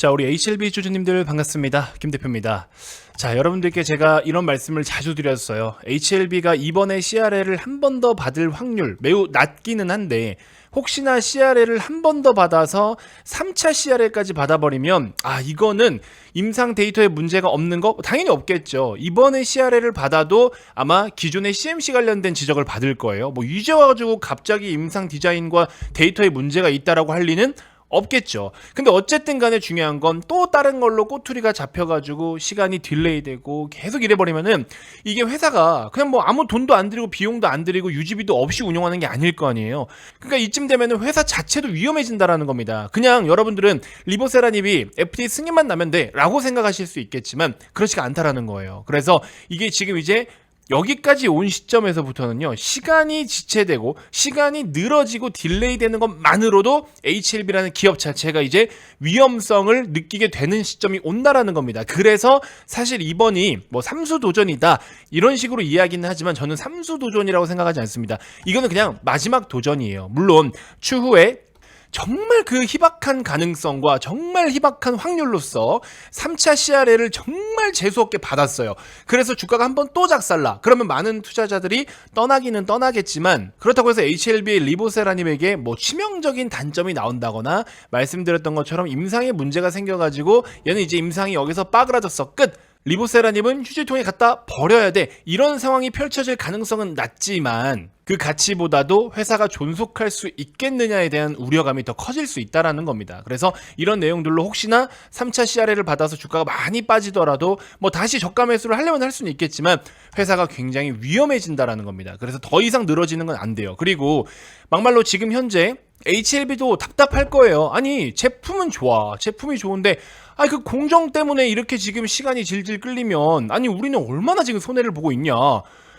자, 우리 HLB 주주님들 반갑습니다. 김 대표입니다. 자, 여러분들께 제가 이런 말씀을 자주 드렸어요. HLB가 이번에 CRL을 한 번 더 받을 확률 매우 낮기는 한데 혹시나 CRL을 한 번 더 받아서 3차 CRL까지 받아버리면 아 이거는 임상 데이터에 문제가 없는 거 당연히 없겠죠. 이번에 CRL을 받아도 아마 기존의 CMC 관련된 지적을 받을 거예요. 뭐 이제 와가지고 갑자기 임상 디자인과 데이터에 문제가 있다라고 할 리는 없겠죠. 근데 어쨌든 간에 중요한 건 또 다른 걸로 꼬투리가 잡혀가지고 시간이 딜레이 되고 계속 이래버리면은 이게 회사가 그냥 뭐 아무 돈도 안 들이고 비용도 안 들이고 유지비도 없이 운영하는 게 아닐 거 아니에요. 그러니까 이쯤 되면은 회사 자체도 위험해진다라는 겁니다. 그냥 여러분들은 리보세라닙이 FDA 승인만 나면 돼 라고 생각하실 수 있겠지만 그렇지가 않다라는 거예요. 그래서 이게 지금 이제 여기까지 온 시점에서부터는요 시간이 지체되고 시간이 늘어지고 딜레이 되는 것만으로도 HLB라는 기업 자체가 이제 위험성을 느끼게 되는 시점이 온다라는 겁니다. 그래서 사실 이번이 뭐 삼수 도전이다 이런 식으로 이야기는 하지만 저는 삼수 도전이라고 생각하지 않습니다. 이거는 그냥 마지막 도전이에요. 물론 추후에 정말 그 희박한 가능성과 정말 희박한 확률로서 3차 CRL을 정말 재수없게 받았어요. 그래서 주가가 한 번 또 작살나. 그러면 많은 투자자들이 떠나기는 떠나겠지만 그렇다고 해서 HLB의 리보세라님에게 뭐 치명적인 단점이 나온다거나 말씀드렸던 것처럼 임상에 문제가 생겨가지고 얘는 이제 임상이 여기서 빠그라졌어. 끝. 리보세라님은 휴지통에 갖다 버려야 돼. 이런 상황이 펼쳐질 가능성은 낮지만 그 가치보다도 회사가 존속할 수 있겠느냐에 대한 우려감이 더 커질 수 있다라는 겁니다. 그래서 이런 내용들로 혹시나 3차 CRL을 받아서 주가가 많이 빠지더라도 뭐 다시 저가 매수를 하려면 할 수는 있겠지만 회사가 굉장히 위험해진다라는 겁니다. 그래서 더 이상 늘어지는 건 안 돼요. 그리고 막말로 지금 현재 HLB도 답답할 거예요. 아니, 제품은 좋아. 제품이 좋은데, 아, 그 공정 때문에 이렇게 지금 시간이 질질 끌리면, 아니, 우리는 얼마나 지금 손해를 보고 있냐.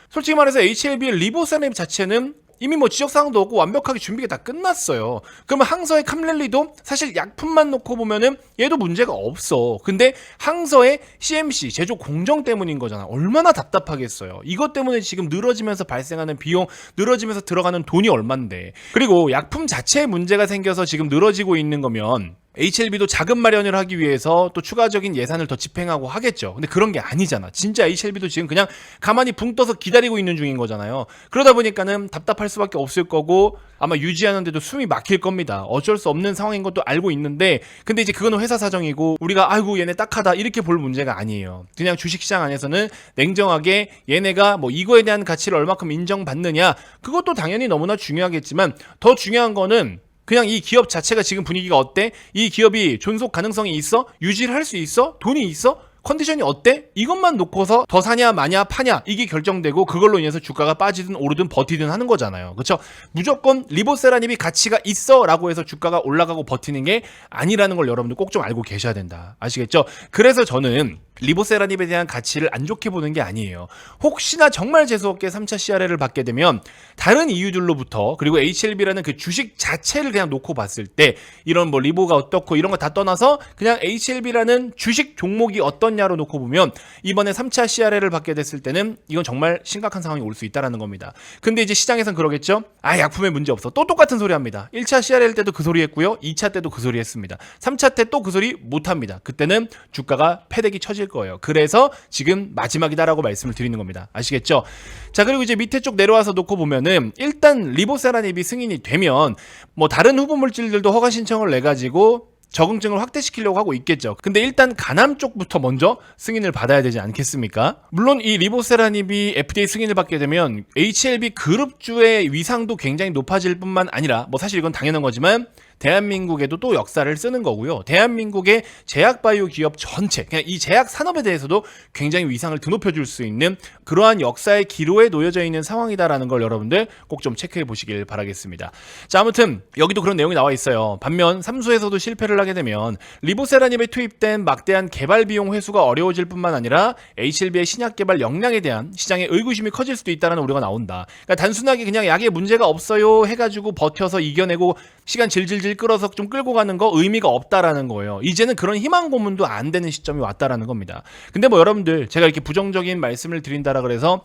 솔직히 말해서 HLB의 리보사랩 자체는 이미 뭐 지적사항도 없고 완벽하게 준비가 다 끝났어요. 그러면 항서의 캄렐리도 사실 약품만 놓고 보면은 얘도 문제가 없어. 근데 항서의 CMC 제조 공정 때문인 거잖아. 얼마나 답답하겠어요. 이것 때문에 지금 늘어지면서 발생하는 비용, 늘어지면서 들어가는 돈이 얼만데. 그리고 약품 자체에 문제가 생겨서 지금 늘어지고 있는 거면 HLB도 자금 마련을 하기 위해서 또 추가적인 예산을 더 집행하고 하겠죠. 근데 그런 게 아니잖아. 진짜 HLB도 지금 그냥 가만히 붕 떠서 기다리고 있는 중인 거잖아요. 그러다 보니까는 답답할 수밖에 없을 거고 아마 유지하는데도 숨이 막힐 겁니다. 어쩔 수 없는 상황인 것도 알고 있는데 근데 이제 그거는 회사 사정이고 우리가 아이고 얘네 딱하다 이렇게 볼 문제가 아니에요. 그냥 주식시장 안에서는 냉정하게 얘네가 뭐 이거에 대한 가치를 얼마큼 인정받느냐 그것도 당연히 너무나 중요하겠지만 더 중요한 거는 그냥 이 기업 자체가 지금 분위기가 어때? 이 기업이 존속 가능성이 있어? 유지를 할 수 있어? 돈이 있어? 컨디션이 어때? 이것만 놓고서 더 사냐 마냐 파냐 이게 결정되고 그걸로 인해서 주가가 빠지든 오르든 버티든 하는 거잖아요. 그렇죠? 무조건 리보세라님이 가치가 있어라고 해서 주가가 올라가고 버티는 게 아니라는 걸 여러분들 꼭 좀 알고 계셔야 된다. 아시겠죠? 그래서 저는 리보세라닙에 대한 가치를 안 좋게 보는 게 아니에요. 혹시나 정말 재수없게 3차 CRL을 받게 되면 다른 이유들로부터 그리고 HLB라는 그 주식 자체를 그냥 놓고 봤을 때 이런 뭐 리보가 어떻고 이런 거 다 떠나서 그냥 HLB라는 주식 종목이 어떻냐로 놓고 보면 이번에 3차 CRL을 받게 됐을 때는 이건 정말 심각한 상황이 올 수 있다라는 겁니다. 근데 이제 시장에선 그러겠죠? 아, 약품에 문제 없어. 또 똑같은 소리 합니다. 1차 CRL 때도 그 소리 했고요. 2차 때도 그 소리 했습니다. 3차 때 또 그 소리 못 합니다. 그때는 주가가 패대기 쳐질 거예요. 그래서 지금 마지막이다라고 말씀을 드리는 겁니다. 아시겠죠? 자, 그리고 이제 밑에 쪽 내려와서 놓고 보면은 일단 리보세라닙이 승인이 되면 뭐 다른 후보 물질들도 허가 신청을 내 가지고 적응증을 확대시키려고 하고 있겠죠. 근데 일단 가남 쪽부터 먼저 승인을 받아야 되지 않겠습니까? 물론 이 리보세라닙이 FDA 승인을 받게 되면 HLB 그룹주의 위상도 굉장히 높아질 뿐만 아니라 뭐 사실 이건 당연한 거지만 대한민국에도 또 역사를 쓰는 거고요. 대한민국의 제약 바이오 기업 전체, 그냥 이 제약 산업에 대해서도 굉장히 위상을 드높여 줄 수 있는 그러한 역사의 기로에 놓여져 있는 상황이다라는 걸 여러분들 꼭 좀 체크해 보시길 바라겠습니다. 자, 아무튼 여기도 그런 내용이 나와 있어요. 반면 삼수에서도 실패를 하게 되면 리보세라닙에 투입된 막대한 개발 비용 회수가 어려워질 뿐만 아니라 HLB의 신약 개발 역량에 대한 시장의 의구심이 커질 수도 있다는 우려가 나온다. 그러니까 단순하게 그냥 약에 문제가 없어요 해가지고 버텨서 이겨내고 시간 질질질 끌어서 좀 끌고 가는 거 의미가 없다라는 거예요. 이제는 그런 희망 고문도 안 되는 시점이 왔다라는 겁니다. 근데 뭐 여러분들 제가 이렇게 부정적인 말씀을 드린다라 그래서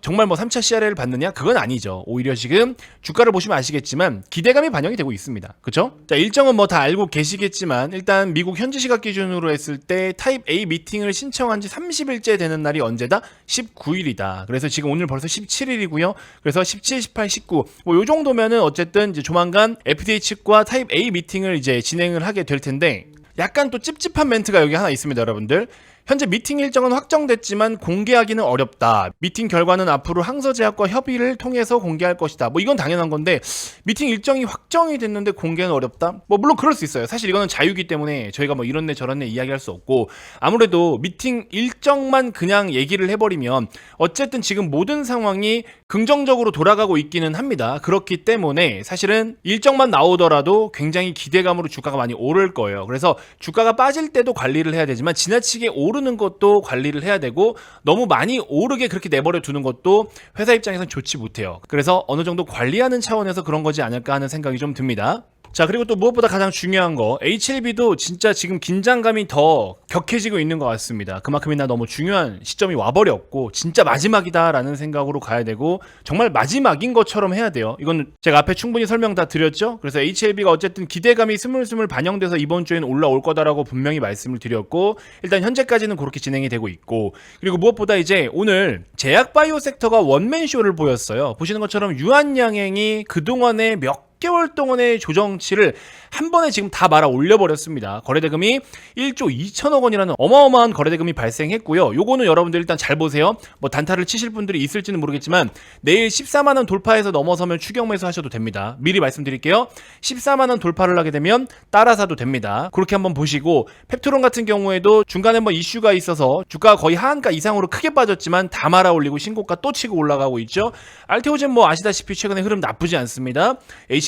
정말 뭐 3차 CRL을 받느냐? 그건 아니죠. 오히려 지금 주가를 보시면 아시겠지만 기대감이 반영이 되고 있습니다. 그쵸? 자, 일정은 뭐 다 알고 계시겠지만 일단 미국 현지 시각 기준으로 했을 때 타입 A 미팅을 신청한 지 30일째 되는 날이 언제다? 19일이다. 그래서 지금 오늘 벌써 17일이고요. 그래서 17, 18, 19. 뭐 요 정도면은 어쨌든 이제 조만간 FDA 측과 타입 A 미팅을 이제 진행을 하게 될 텐데 약간 또 찝찝한 멘트가 여기 하나 있습니다, 여러분들. 현재 미팅 일정은 확정됐지만 공개하기는 어렵다. 미팅 결과는 앞으로 항서제약과 협의를 통해서 공개할 것이다. 뭐 이건 당연한 건데 미팅 일정이 확정이 됐는데 공개는 어렵다. 뭐 물론 그럴 수 있어요. 사실 이거는 자유기 때문에 저희가 뭐 이런네 저런네 이야기할 수 없고 아무래도 미팅 일정만 그냥 얘기를 해버리면 어쨌든 지금 모든 상황이 긍정적으로 돌아가고 있기는 합니다. 그렇기 때문에 사실은 일정만 나오더라도 굉장히 기대감으로 주가가 많이 오를 거예요. 그래서 주가가 빠질 때도 관리를 해야 되지만 지나치게 오르 는 것도 관리를 해야 되고 너무 많이 오르게 그렇게 내버려 두는 것도 회사 입장에서는 좋지 못해요. 그래서 어느 정도 관리하는 차원에서 그런 거지 않을까 하는 생각이 좀 듭니다. 자 그리고 또 무엇보다 가장 중요한 거 HLB도 진짜 지금 긴장감이 더 격해지고 있는 것 같습니다. 그만큼이나 너무 중요한 시점이 와버렸고 진짜 마지막이다라는 생각으로 가야 되고 정말 마지막인 것처럼 해야 돼요. 이건 제가 앞에 충분히 설명 다 드렸죠? 그래서 HLB가 어쨌든 기대감이 스물스물 반영돼서 이번 주에는 올라올 거다라고 분명히 말씀을 드렸고 일단 현재까지는 그렇게 진행이 되고 있고 그리고 무엇보다 이제 오늘 제약 바이오 섹터가 원맨 쇼를 보였어요. 보시는 것처럼 유한양행이 그동안에 몇 개월 동안의 조정치를 한 번에 지금 다 말아 올려버렸습니다. 거래대금이 1조 2천억 원이라는 어마어마한 거래대금이 발생했고요. 요거는 여러분들 일단 잘 보세요. 뭐 단타를 치실 분들이 있을지는 모르겠지만 내일 14만 원 돌파해서 넘어서면 추격 매수하셔도 됩니다. 미리 말씀드릴게요. 14만 원 돌파를 하게 되면 따라 사도 됩니다. 그렇게 한번 보시고 펩트론 같은 경우에도 중간에 뭐 이슈가 있어서 주가가 거의 하한가 이상으로 크게 빠졌지만 다 말아 올리고 신고가 또 치고 올라가고 있죠. 알테오젠 뭐 아시다시피 최근에 흐름 나쁘지 않습니다.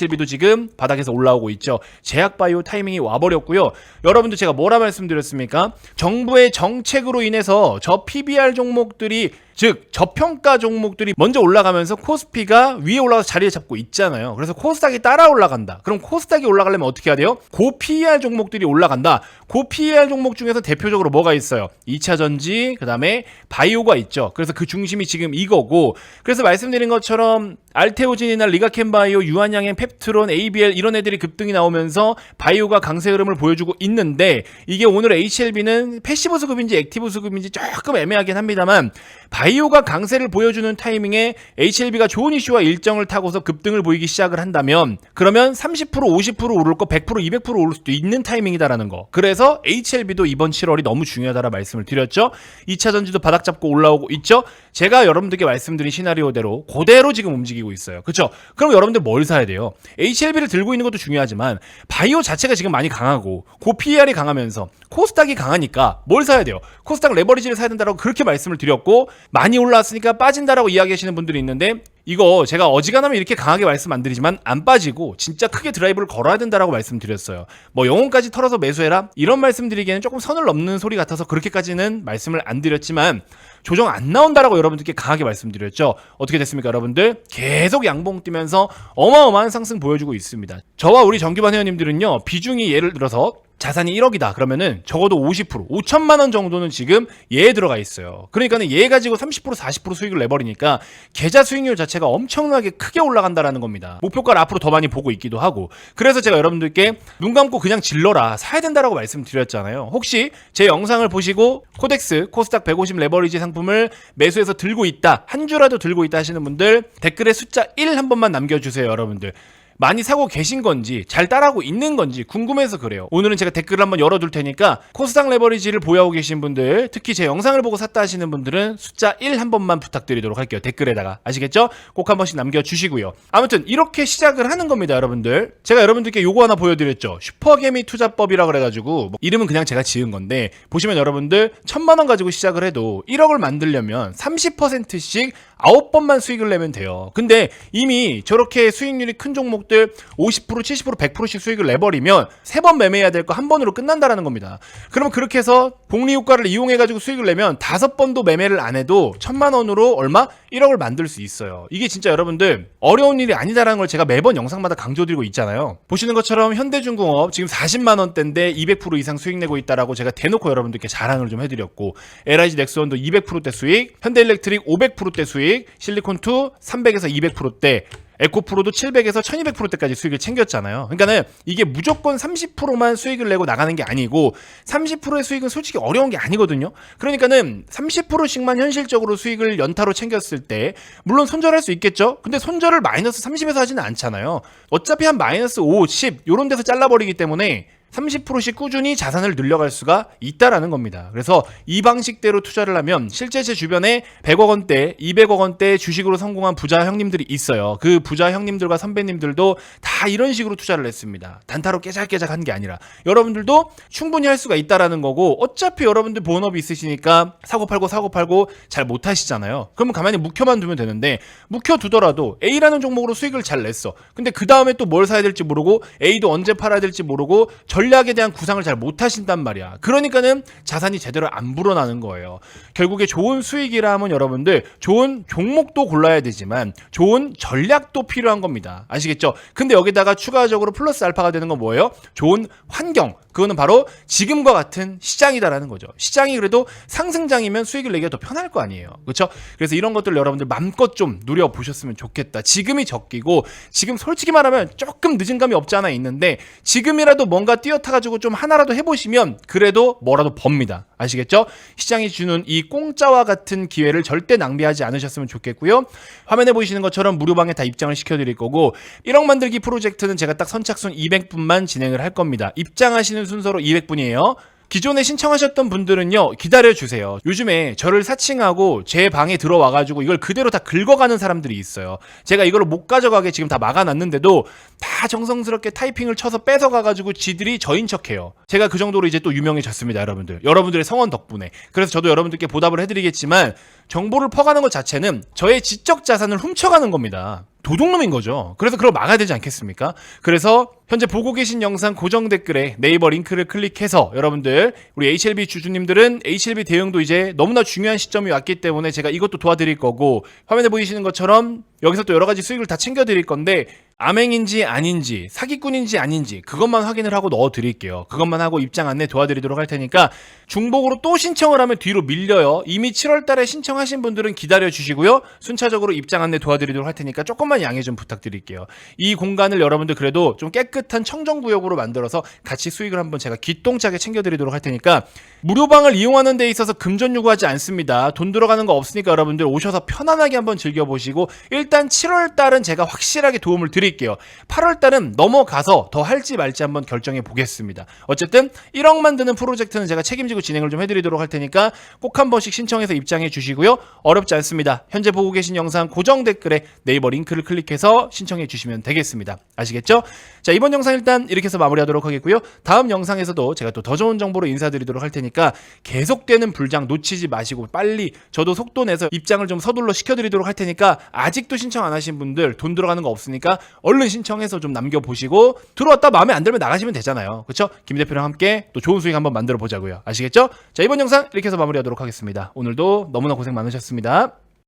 HLB도 지금 바닥에서 올라오고 있죠. 제약바이오 타이밍이 와버렸고요. 여러분들 제가 뭐라 말씀드렸습니까? 정부의 정책으로 인해서 저 PBR 종목들이 즉 저평가 종목들이 먼저 올라가면서 코스피가 위에 올라가서 자리를 잡고 있잖아요. 그래서 코스닥이 따라 올라간다. 그럼 코스닥이 올라가려면 어떻게 해야 돼요? 고 PER 종목들이 올라간다. 고 PER 종목 중에서 대표적으로 뭐가 있어요? 2차 전지, 그다음에 바이오가 있죠. 그래서 그 중심이 지금 이거고. 그래서 말씀드린 것처럼 알테오진이나 리가켄바이오, 유한양행, 펩트론, ABL 이런 애들이 급등이 나오면서 바이오가 강세 흐름을 보여주고 있는데 이게 오늘 HLB는 패시브 수급인지 액티브 수급인지 조금 애매하긴 합니다만 바이 오가 강세를 보여주는 타이밍에 HLB가 좋은 이슈와 일정을 타고서 급등을 보이기 시작을 한다면 그러면 30% 50% 오를 거 100% 200% 오를 수도 있는 타이밍이다라는 거. 그래서 HLB도 이번 7월이 너무 중요하다라 말씀을 드렸죠. 2차 전지도 바닥 잡고 올라오고 있죠. 제가 여러분들께 말씀드린 시나리오대로 그대로 지금 움직이고 있어요. 그렇죠? 그럼 여러분들 뭘 사야 돼요? HLB를 들고 있는 것도 중요하지만 바이오 자체가 지금 많이 강하고 고 PER이 강하면서 코스닥이 강하니까 뭘 사야 돼요? 코스닥 레버리지를 사야 된다라고 그렇게 말씀을 드렸고 많이 올라왔으니까 빠진다라고 이야기하시는 분들이 있는데 이거 제가 어지간하면 이렇게 강하게 말씀 안 드리지만 안 빠지고 진짜 크게 드라이브를 걸어야 된다라고 말씀드렸어요. 뭐 영혼까지 털어서 매수해라 이런 말씀드리기에는 조금 선을 넘는 소리 같아서 그렇게까지는 말씀을 안 드렸지만 조정 안 나온다라고 여러분들께 강하게 말씀드렸죠. 어떻게 됐습니까, 여러분들? 계속 양봉 뛰면서 어마어마한 상승 보여주고 있습니다. 저와 우리 정규반 회원님들은요 비중이 예를 들어서 자산이 1억이다. 그러면은 적어도 50%, 5천만 원 정도는 지금 얘에 들어가 있어요. 그러니까는 얘 가지고 30% 40% 수익을 내버리니까 계좌 수익률 자체가 엄청나게 크게 올라간다라는 겁니다. 목표가를 앞으로 더 많이 보고 있기도 하고. 그래서 제가 여러분들께 눈 감고 그냥 질러라. 사야 된다라고 말씀드렸잖아요. 혹시 제 영상을 보시고 코덱스 코스닥 150 레버리지 상품을 매수해서 들고 있다. 한 주라도 들고 있다 하시는 분들 댓글에 숫자 1 한 번만 남겨 주세요, 여러분들. 많이 사고 계신 건지 잘 따라하고 있는 건지 궁금해서 그래요. 오늘은 제가 댓글을 한번 열어둘 테니까 코스닥 레버리지를 보유하고 계신 분들 특히 제 영상을 보고 샀다 하시는 분들은 숫자 1 한 번만 부탁드리도록 할게요. 댓글에다가 아시겠죠? 꼭 한 번씩 남겨주시고요. 아무튼 이렇게 시작을 하는 겁니다, 여러분들. 제가 여러분들께 요거 하나 보여드렸죠. 슈퍼개미 투자법이라 그래가지고 뭐 이름은 그냥 제가 지은 건데 보시면 여러분들 천만 원 가지고 시작을 해도 1억을 만들려면 30%씩 9번만 수익을 내면 돼요. 근데 이미 저렇게 수익률이 큰 종목들 50% 70% 100%씩 수익을 내버리면 세 번 매매해야 될 거 한 번으로 끝난다라는 겁니다. 그러면 그렇게 해서 복리 효과를 이용해 가지고 수익을 내면 다섯 번도 매매를 안 해도 천만 원으로 얼마 1억을 만들 수 있어요. 이게 진짜 여러분들 어려운 일이 아니다라는 걸 제가 매번 영상마다 강조드리고 있잖아요. 보시는 것처럼 현대중공업 지금 40만 원대인데 200% 이상 수익 내고 있다라고 제가 대놓고 여러분들께 자랑을 좀 해드렸고 LIG 넥스원도 200%대 수익, 현대일렉트릭 500%대 수익 수익, 실리콘2 300에서 200%대, 에코프로도 700에서 1200%대까지 수익을 챙겼잖아요. 그러니까는 이게 무조건 30%만 수익을 내고 나가는 게 아니고 30%의 수익은 솔직히 어려운 게 아니거든요. 그러니까는 30%씩만 현실적으로 수익을 연타로 챙겼을 때 물론 손절할 수 있겠죠. 근데 손절을 마이너스 30에서 하지는 않잖아요. 어차피 한 마이너스 5, 10 요런 데서 잘라버리기 때문에 30%씩 꾸준히 자산을 늘려갈 수가 있다라는 겁니다. 그래서 이 방식대로 투자를 하면 실제 제 주변에 100억 원대, 200억 원대 주식으로 성공한 부자 형님들이 있어요. 그 부자 형님들과 선배님들도 다 이런 식으로 투자를 했습니다. 단타로 깨작깨작 한 게 아니라 여러분들도 충분히 할 수가 있다라는 거고 어차피 여러분들 본업이 있으시니까 사고 팔고 사고 팔고 잘 못 하시잖아요. 그러면 가만히 묵혀만 두면 되는데 묵혀 두더라도 A라는 종목으로 수익을 잘 냈어. 근데 그 다음에 또 뭘 사야 될지 모르고 A도 언제 팔아야 될지 모르고 전략에 대한 구상을 잘 못 하신단 말이야. 그러니까는 자산이 제대로 안 불어나는 거예요. 결국에 좋은 수익이라 하면 여러분들 좋은 종목도 골라야 되지만 좋은 전략도 필요한 겁니다. 아시겠죠? 근데 여기다가 추가적으로 플러스 알파가 되는 건 뭐예요? 좋은 환경. 그거는 바로 지금과 같은 시장이다라는 거죠. 시장이 그래도 상승장이면 수익을 내기가 더 편할 거 아니에요. 그렇죠? 그래서 이런 것들 여러분들 맘껏 좀 누려 보셨으면 좋겠다. 지금이 적기고 지금 솔직히 말하면 조금 늦은 감이 없지 않아 있는데 지금이라도 뭔가 뛰어 타 가지고 좀 하나라도 해 보시면 그래도 뭐라도 법니다. 아시겠죠? 시장이 주는 이 공짜와 같은 기회를 절대 낭비하지 않으셨으면 좋겠고요. 화면에 보이시는 것처럼 무료방에 다 입장을 시켜드릴 거고 1억 만들기 프로젝트는 제가 딱 선착순 200분만 진행을 할 겁니다. 입장하시는 순서로 200분이에요. 기존에 신청하셨던 분들은요 기다려 주세요. 요즘에 저를 사칭하고 제 방에 들어와가지고 이걸 그대로 다 긁어가는 사람들이 있어요. 제가 이걸 못 가져가게 지금 다 막아놨는데도 다 정성스럽게 타이핑을 쳐서 뺏어가가지고 지들이 저인 척해요. 제가 그 정도로 이제 또 유명해졌습니다, 여러분들. 여러분들의 성원 덕분에. 그래서 저도 여러분들께 보답을 해드리겠지만 정보를 퍼가는 것 자체는 저의 지적 자산을 훔쳐가는 겁니다. 도둑놈인 거죠. 그래서 그걸 막아야 되지 않겠습니까? 그래서 현재 보고 계신 영상 고정 댓글에 네이버 링크를 클릭해서 여러분들 우리 HLB 주주님들은 HLB 대응도 이제 너무나 중요한 시점이 왔기 때문에 제가 이것도 도와드릴 거고 화면에 보이시는 것처럼 여기서 또 여러 가지 수익을 다 챙겨드릴 건데 암행인지 아닌지 사기꾼인지 아닌지 그것만 확인을 하고 넣어드릴게요. 그것만 하고 입장 안내 도와드리도록 할 테니까 중복으로 또 신청을 하면 뒤로 밀려요. 이미 7월달에 신청하신 분들은 기다려 주시고요. 순차적으로 입장 안내 도와드리도록 할 테니까 조금만 양해 좀 부탁드릴게요. 이 공간을 여러분들 그래도 좀 깨끗한 청정구역으로 만들어서 같이 수익을 한번 제가 기똥차게 챙겨드리도록 할 테니까 무료방을 이용하는 데 있어서 금전 요구하지 않습니다. 돈 들어가는 거 없으니까 여러분들 오셔서 편안하게 한번 즐겨보시고 일단 7월달은 제가 확실하게 도움을 드릴게요. 8월달은 넘어가서 더 할지 말지 한번 결정해 보겠습니다. 어쨌든 1억 만 드는 프로젝트는 제가 책임지고 진행을 좀 해드리도록 할 테니까 꼭 한 번씩 신청해서 입장해 주시고요. 어렵지 않습니다. 현재 보고 계신 영상 고정 댓글에 네이버 링크를 클릭해서 신청해 주시면 되겠습니다. 아시겠죠? 자 이번 영상 일단 이렇게 해서 마무리하도록 하겠고요. 다음 영상에서도 제가 또 더 좋은 정보로 인사드리도록 할 테니까 계속되는 불장 놓치지 마시고 빨리 저도 속도 내서 입장을 좀 서둘러 시켜드리도록 할 테니까 아직도 신청 안 하신 분들 돈 들어가는 거 없으니까 얼른 신청해서 좀 남겨보시고 들어왔다 마음에 안 들면 나가시면 되잖아요. 그렇죠? 김 대표랑 함께 또 좋은 수익 한번 만들어 보자고요. 아시겠죠? 자 이번 영상 이렇게 해서 마무리하도록 하겠습니다. 오늘도 너무나 고생 많으셨습니다.